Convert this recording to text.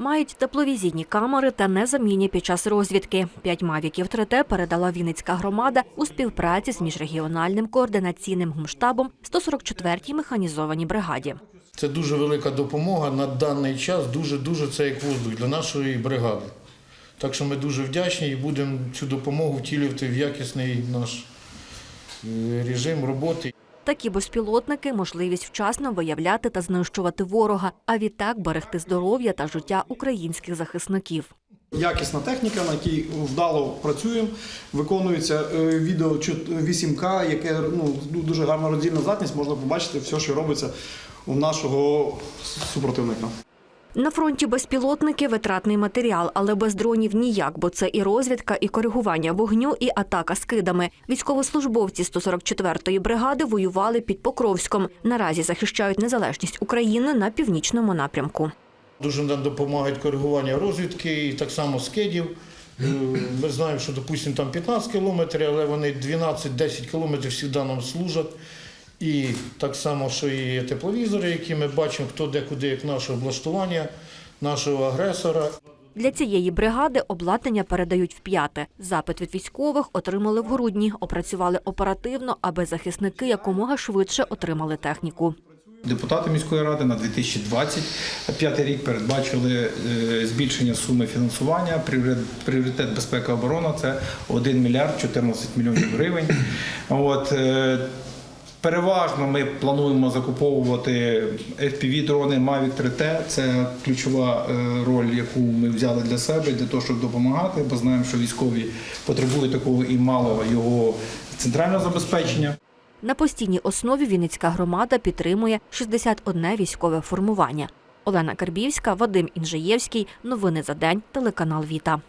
Мають тепловізійні камери та незамінні під час розвідки. П'ять мавіків 3Т передала Вінницька громада у співпраці з міжрегіональним координаційним гумштабом 144-й механізованій бригаді. Це дуже велика допомога на даний час, дуже-дуже це як воздух для нашої бригади. Так що ми дуже вдячні і будемо цю допомогу втілювати в якісний наш е, режим роботи. Такі безпілотники можливість вчасно виявляти та знищувати ворога, а відтак берегти здоров'я та життя українських захисників. Якісна техніка, на якій вдало працюємо. Виконується е, відео 8К, яке ну, дуже гарна роздільна здатність, можна побачити все, що робиться у нашого супротивника. На фронті безпілотники витратний матеріал, але без дронів ніяк, бо це і розвідка, і коригування вогню, і атака скидами. Військовослужбовці 144-ї бригади воювали під Покровськом. Наразі захищають незалежність України на північному напрямку. Дуже нам допомагають коригування розвідки і так само скидів. Е, Ми знаємо, що, допустимо, там 15 кілометрів, але вони 12-10 кілометрів завжди нам служать. І так само, що і тепловізори, які ми бачимо, хто де куди, як наше облаштування, нашого агресора. Для цієї бригади обладнання передають вп'яте. Запит від військових отримали в грудні, опрацювали оперативно, аби захисники якомога швидше отримали техніку. Депутати міської ради на 2025 рік передбачили е, збільшення суми фінансування. Пріоритет- Пріоритет безпека оборона це 1 мільярд 14 мільйонів гривень. От, е, Переважно ми плануємо закуповувати FPV-дрони Mavic 3T. Це ключова е, роль, яку ми взяли для себе, для того, щоб допомагати, бо знаємо, що військові потребують такого і малого його центрального забезпечення. На постійній основі Вінницька громада підтримує 61 військове формування. Олена Карбівська, Вадим Інжиєвський. Новини за день. Телеканал Віта.